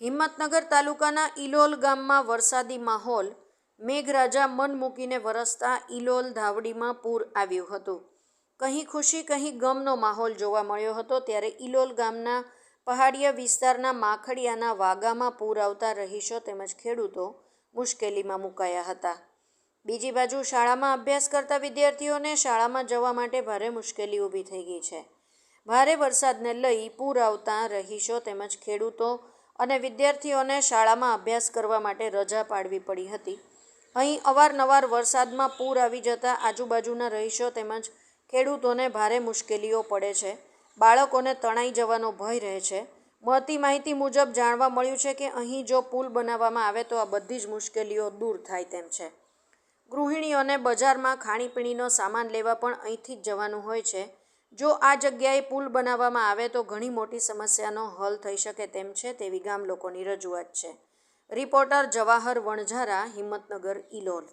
હિંમતનગર તાલુકાના ઇલોલ ગામમાં વરસાદી માહોલ. મેઘરાજા મન મૂકીને વરસતા ઇલોલ ધાવડીમાં પૂર આવ્યું હતું. કહી ખુશી કહી ગમનો માહોલ જોવા મળ્યો હતો ત્યારે ઇલોલ ગામના પહાડીય વિસ્તારના માખડિયાના વાગામાં પૂર આવતા રહીશો તેમજ ખેડૂતો મુશ્કેલીમાં મુકાયા હતા. બીજી બાજુ શાળામાં અભ્યાસ કરતા વિદ્યાર્થીઓને શાળામાં જવા માટે ભારે મુશ્કેલી ઊભી થઈ ગઈ છે. ભારે વરસાદને લઈ પૂર આવતા રહીશો તેમજ ખેડૂતો અને વિદ્યાર્થીઓને શાળામાં અભ્યાસ કરવા માટે રજા પાડવી પડી હતી. અહીં અવારનવાર વરસાદમાં પૂર આવી જતા આજુબાજુના રહીશો તેમજ ખેડૂતોને ભારે મુશ્કેલીઓ પડે છે. બાળકોને તણાઈ જવાનો ભય રહે છે. મળતી માહિતી મુજબ જાણવા મળ્યું છે કે અહીં જો પુલ બનાવવામાં આવે તો આ બધી જ મુશ્કેલીઓ દૂર થાય તેમ છે. ગૃહિણીઓને બજારમાં ખાણીપીણીનો સામાન લેવા પણ અહીંથી જ જવાનું હોય છે. જો આ જગ્યાએ પુલ બનાવવામાં આવે તો ઘણી મોટી સમસ્યાનો હલ થઈ શકે તેમ છે તેવી ગામ લોકોની રજૂઆત છે. રિપોર્ટર જવાહર વણઝારા, હિંમતનગર ઇલોલ